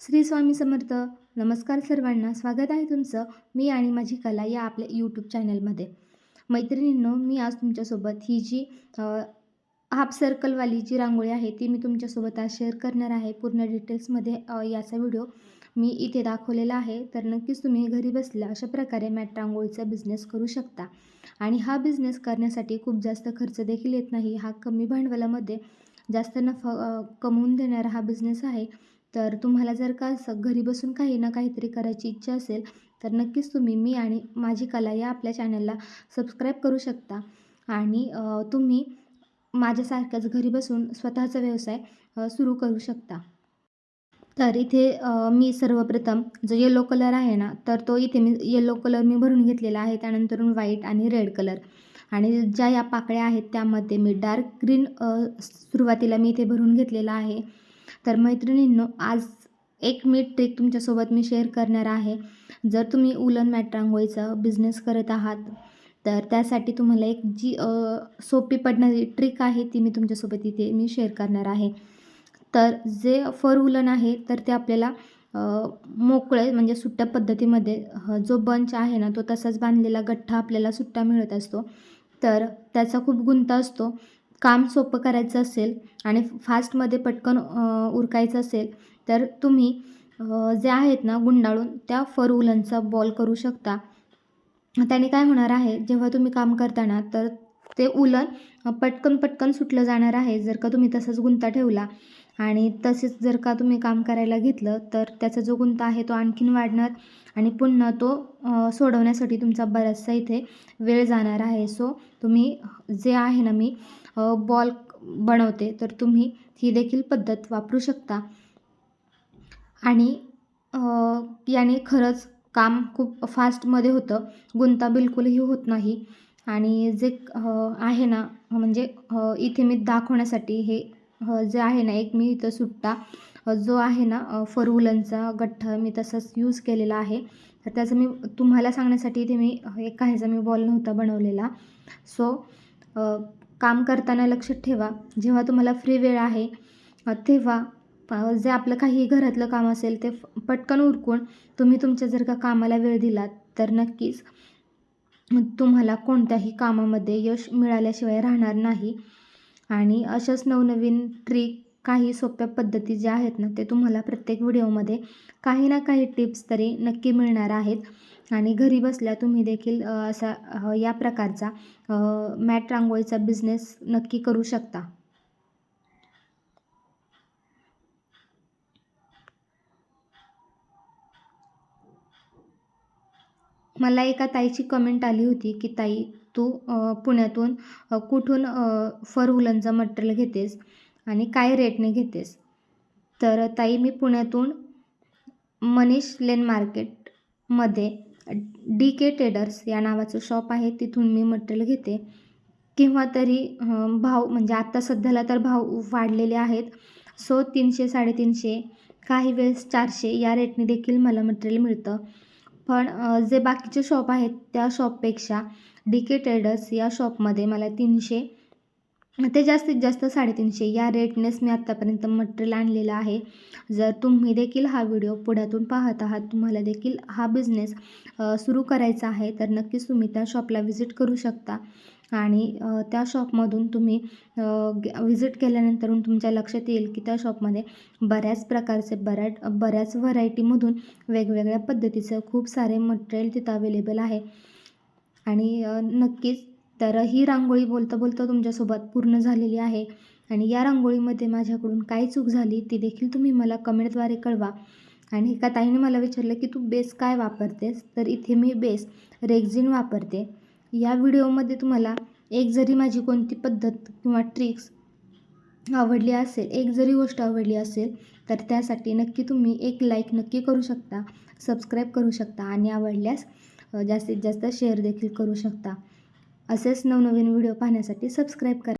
श्री स्वामी समर्थ. नमस्कार सर्वांना. स्वागत आहे तुमचं मी आणि माझी कला या आपल्या यूट्यूब चॅनलमध्ये मैत्रिणींनो मी आज तुमच्यासोबत ही जी हाफ सर्कलवाली जी रांगोळी आहे ती मी तुमच्यासोबत आज शेअर करणार आहे. पूर्ण डिटेल्समध्ये याचा व्हिडिओ मी इथे दाखवलेला आहे. तर नक्कीच तुम्ही घरी बसल्या अशा प्रकारे मॅट रांगोळीचा बिझनेस करू शकता. आणि हा बिझनेस करण्यासाठी खूप जास्त खर्च देखील येत नाही. हा कमी भांडवलामध्ये जास्त नफा कमवून देणारा हा बिझनेस आहे. तर तुम्हाला जर का असं घरी बसून काही ना काहीतरी करायची इच्छा असेल तर नक्कीच तुम्ही मी आणि माझी कला या आपल्या चॅनलला सबस्क्राईब करू शकता. आणि तुम्ही माझ्यासारख्याच घरी बसून स्वतःचा व्यवसाय सुरू करू शकता. तर इथे मी सर्वप्रथम जो येलो कलर आहे ना तर तो इथे मी येलो कलर मी भरून घेतलेला आहे. त्यानंतरून व्हाईट आणि रेड कलर आणि ज्या या पाकळ्या आहेत त्यामध्ये मी डार्क ग्रीन सुरुवातीला मी इथे भरून घेतलेला आहे. तर मैत्रिणींनो आज एक मी ट्रिक तुमच्यासोबत मी शेअर करणार आहे. जर तुम्ही उलन मॅट रांगोळीचा बिझनेस करत आहात तर त्यासाठी तुम्हाला एक जी सोपी पडणारी ट्रिक आहे ती मी तुमच्यासोबत इथे मी शेअर करणार आहे. तर जे फर उलन आहे तर ते आपल्याला मोकळे म्हणजे सुट्ट्या पद्धतीमध्ये जो बंच आहे ना तो तसाच बांधलेला गठ्ठा आपल्याला सुट्टा मिळत असतो. तर त्याचा खूप गुंता असतो. काम सोपं करायचं असेल आणि फास्टमध्ये पटकन उरकायचं असेल तर तुम्ही जे आहेत ना गुंडाळून त्या फर उलनचा बॉल करू शकता. त्याने काय होणार आहे जेव्हा तुम्ही काम करताना तर ते उलन पटकन पटकन सुटलं जाणार आहे. जर का तुम्ही तसंच गुंता ठेवला आणि तसेच जर का तुम्ही काम करायला घेतलं तर त्याचा जो गुंता आहे तो आणखीन वाढणार आणि पुन्हा तो सोडवण्यासाठी तुमचा बराचसा इथे वेळ जाणार आहे. सो तुम्ही जे आहे ना मी बॉल बनवते तर तुम्ही ही देखील पद्धत वापरू शकता. आणि याने खरंच काम खूप फास्टमध्ये होतं. गुंता बिलकुलही होत नाही. आणि जे आहे ना म्हणजे इथे मी दाखवण्यासाठी हे जे आहे ना एक मी इथं सुट्टा जो आहे ना फरवुलनचा गठ्ठ गठ्ठा मी तसाच यूज केलेला आहे. तर त्याचं मी तुम्हाला सांगण्यासाठी इथे मी एक काहीचा मी बॉल नव्हता बनवलेला. सो काम करताना लक्षात ठेवा जेव्हा तुम्हाला फ्री वेळ आहे तेव्हा जे आपलं काही घरातलं काम असेल ते फ- पटकन उरकून तुम्ही तुमच्या जर का कामाला वेळ दिलात तर नक्कीच तुम्हाला कोणत्याही कामामध्ये यश मिळाल्याशिवाय राहणार नाही. आणि अशाच नवनवीन ट्रिक काही सोप्या पद्धती ज्या आहेत ना ते तुम्हाला प्रत्येक व्हिडिओमध्ये काही ना काही टिप्स तरी नक्की मिळणार आहेत. आणि घरी बसल्या तुम्ही देखील असा या प्रकारचा मॅट रांगोळीचा बिझनेस नक्की करू शकता. मला एका ताईची कमेंट आली होती की ताई तू पुण्यातून कुठून फर उलनचं मटेरियल घेतेस आणि काय रेटने घेतेस? तर ताई मी पुण्यातून मनीष लेन मार्केटमध्ये डी के टेडर्स या नावाचं शॉप आहे. तिथून मी मटेरियल घेते. किंवा तरी भाव म्हणजे आत्ता सध्याला तर भाव वाढलेले आहेत. सो तीनशे साडेतीनशे काही वेळेस चारशे या रेटने देखील मला मटेरियल मिळतं. पण जे बाकीचे शॉप आहेत त्या शॉपपेक्षा डी के ट्रेडर्स या शॉपमध्ये मला तीनशे ते जास्तीत जास्त साडेतीनशे. या रेटनेच मी आत्तापर्यंत मटेरियल आणलेलं आहे. जर तुम्ही देखील हा व्हिडिओ पुढ्यातून पाहत आहात तुम्हाला देखील हा बिझनेस सुरू करायचा आहे तर नक्कीच तुम्ही त्या शॉपला व्हिजिट करू शकता. आणि त्या शॉपमधून तुम्ही व्हिजिट केल्यानंतर तुमच्या लक्षात येईल की त्या शॉपमध्ये बऱ्याच प्रकारचे बऱ्या बऱ्याच व्हरायटीमधून वेगवेगळ्या पद्धतीचं खूप सारे मटेरियल तिथं अवेलेबल आहे. आणि नक्कीच तर ही रांगोळी बोलता बोलता तुमच्यासोबत पूर्ण झालेली आहे. आणि या रांगोळीमध्ये माझ्याकडून काय चूक झाली ती देखील तुम्ही मला कमेंटद्वारे कळवा. आणि एका ताईने मला विचारलं की तू बेस काय वापरतेस? तर इथे मी बेस रेग्झिन वापरते. या व्हिडिओमध्ये तुम्हाला एक जरी माझी कोणती पद्धत किंवा ट्रिक्स आवडली असेल एक जरी गोष्ट आवडली असेल तर त्यासाठी नक्की तुम्ही एक लाईक नक्की करू शकता सबस्क्राईब करू शकता आणि आवडल्यास जास्तीत जास्त शेअर देखील करू शकता. असेच नवनवीन व्हिडिओ पाहण्यासाठी सबस्क्राईब करा.